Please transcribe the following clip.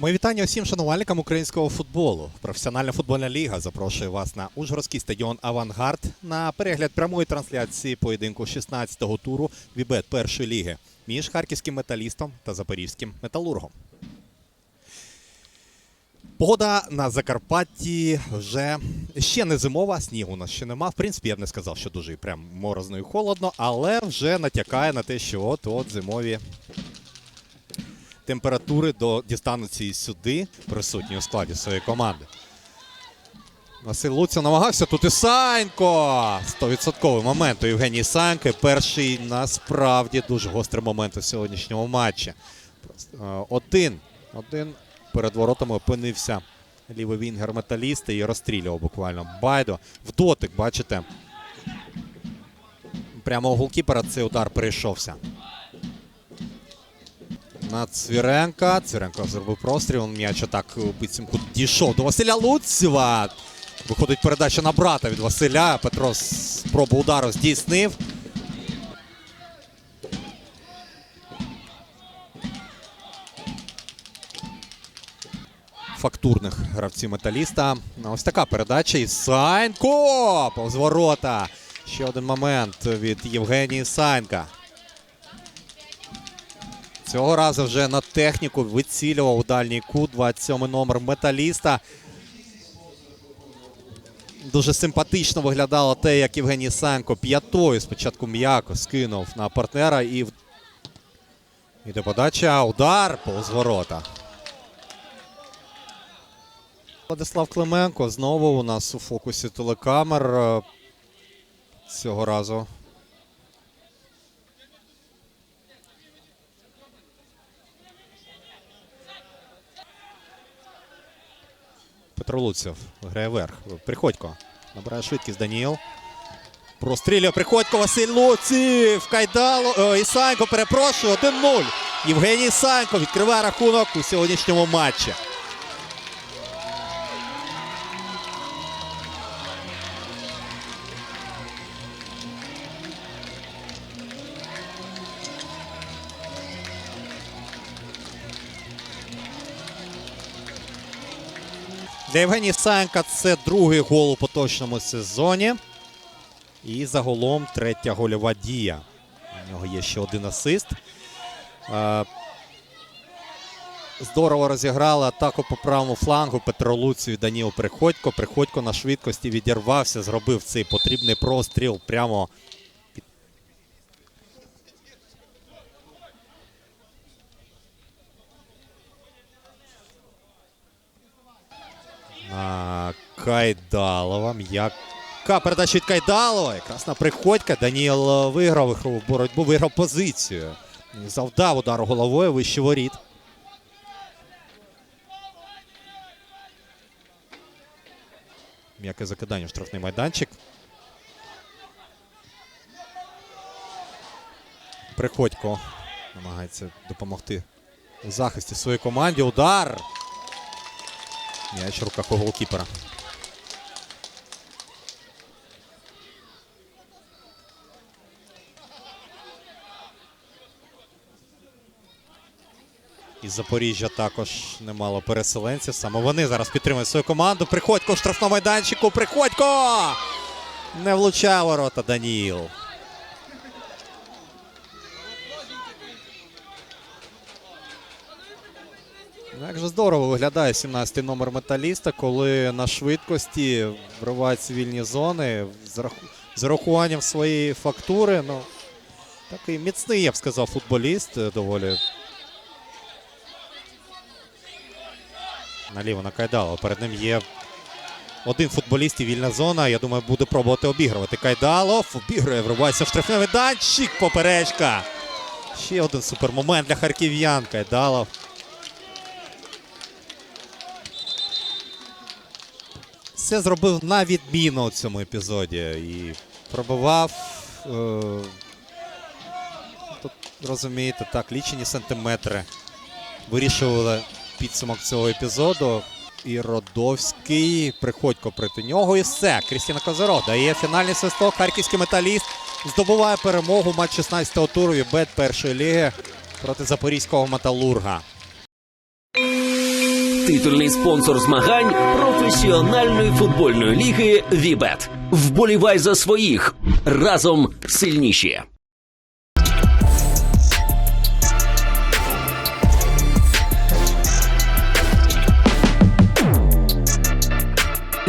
Мої вітання усім шанувальникам українського футболу. Професіональна футбольна ліга запрошує вас на Ужгородський стадіон Авангард на перегляд прямої трансляції поєдинку 16-го туру Вібет першої ліги між харківським металістом та запорізьким металургом. Погода на Закарпатті вже ще не зимова, снігу у нас ще нема. В принципі, я б не сказав, що дуже прям морозно і холодно, але вже натякає на те, що от от зимові температури до дістануться і сюди, присутні у складі своєї команди. Василь Луця намагався тут і Санько! 100% момент у Євгенії Саньки. Перший насправді дуже гострий момент у сьогоднішньому матчі. Е, Один. Один перед воротами опинився лівий вінгер металіста і розстрілював буквально Байдо. В дотик, бачите. Прямо у голкіпера цей удар прийшовся на Цвіренка. Цвіренко зробив простріл. М'яч так бицімку дійшов до Василя Луцєва. Виходить передача на брата від Василя. Петро спробу удару здійснив. Фактурних гравців металіста. Ось така передача. І Сайнко! Повз ворота. Ще один момент від Євгенії Сайнка. Цього разу вже на техніку вицілював у дальній кут 27 номер металіста. Дуже симпатично виглядало те, як Євгеній Санко п'ятою спочатку м'яко скинув на партнера і іде подача. Удар повз ворота. Владислав Клименко знову у нас у фокусі телекамер. Цього разу Петро Луцев грає вверх. Приходько. Набирає швидкість Даніл. Прострілює Приходько Василь Луців. Кайдало. О, Ісанько перепрошую. 1-0. Євгеній Ісанько відкриває рахунок у сьогоднішньому матчі. Для Євгенія Саєнка це другий гол у поточному сезоні. І загалом третя гольова дія. У нього є ще один асист. Е, Здорово розіграли атаку по правому флангу Петро Луців і Даніл Приходько. Приходько на швидкості відірвався, зробив цей потрібний простріл прямо Кайдалова. М'яка передача від Кайдалова. Якраз Приходька. Даніл е, виграв ігрову боротьбу, виграв позицію. Завдав удару головою вище воріт. М'яке закидання в штрафний майданчик. Приходько намагається допомогти у захисті своїй команді. Удар. М'яч в руках у голкіпера. Із Запоріжжя також немало переселенців. Саме вони зараз підтримують свою команду. Приходько в штрафному майданчику. Приходько! Не влучає ворота Даніл. Ну, Як же здорово виглядає 17-й номер металіста, коли на швидкості вривають вільні зони з раху- з урахуванням своєї фактури. Ну, такий міцний, я б сказав, футболіст доволі. Наліво на Кайдало. Перед ним є один футболіст і вільна зона. Я думаю, буде пробувати обігрувати. Кайдалов обігрує, вривається в штрафний майданчик. Поперечка. Ще один супермомент для харків'ян. Кайдалов. все зробив на відміну у цьому епізоді. І пробивав Е, тут розумієте, так, лічені сантиметри вирішували підсумок цього епізоду. І Родовський, Приходько проти нього. І все. Крістіна Козиров дає фінальний свисток. Харківський металіст здобуває перемогу матч 16-го туру Вібет першої ліги проти запорізького металурга. Титульний спонсор змагань професіональної футбольної ліги Вібет. Вболівай за своїх разом сильніші.